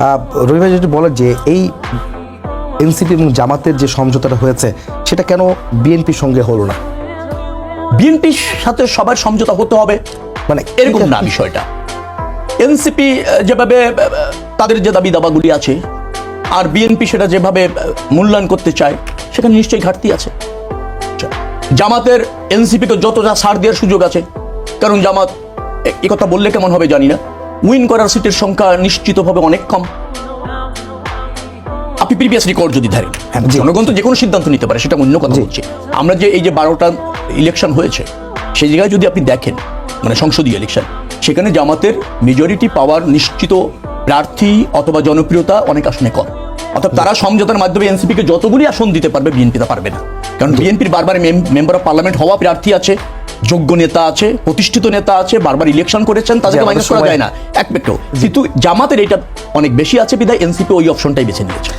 রবি যদি বলেন যে এই এনসিপি এবং জামাতের যে সমঝোতাটা হয়েছে সেটা কেন বিএনপির সঙ্গে হলো না? বিএনপির সাথে সবার সমঝোতা হতে হবে? মানে এরকম না বিষয়টা। এনসিপি যেভাবে তাদের যে দাবি দাবাগুলি আছে আর বিএনপি সেটা যেভাবে মূল্যায়ন করতে চায় সেখানে নিশ্চয়ই ঘাটতি আছে। আচ্ছা, জামাতের এনসিপিকে যতটা ছাড় দেওয়ার সুযোগ আছে কারণ জামাত এ কথা বললে কেমন হবে জানি না। উইন করার সিটের সংখ্যা নিশ্চিতভাবে অনেক কম। আপনি প্রিভিয়াস রেকর্ড যদি ধরেন হ্যাঁ জনগণ তো যে কোনো সিদ্ধান্ত নিতে পারে সেটা অন্য কথা বলছি। আমরা যে এই যে বারোটা ইলেকশন হয়েছে সেই জায়গায় যদি আপনি দেখেন মানে সংসদীয় ইলেকশন সেখানে জামাতের মেজরিটি পাওয়ার নিশ্চিত প্রার্থী অথবা জনপ্রিয়তা অনেক আসনে কম। অর্থাৎ তারা সমঝোতার মাধ্যমে এনসিপিকে যতগুলি আসন দিতে পারবে বিএনপি তা পারবে না। কারণ বিএনপির বারবার মেম্বার অফ পার্লামেন্ট হওয়া প্রার্থী আছে যোগ্য নেতা আছে প্রতিষ্ঠিত নেতা আছে বারবার ইলেকশন করেছেন তাদেরকে মাইনাস করা যায় না। এক কিন্তু জামাতের এটা অনেক বেশি আছে বিধায় এনসিপি ওই অপশনটাই বেছে নিয়েছে।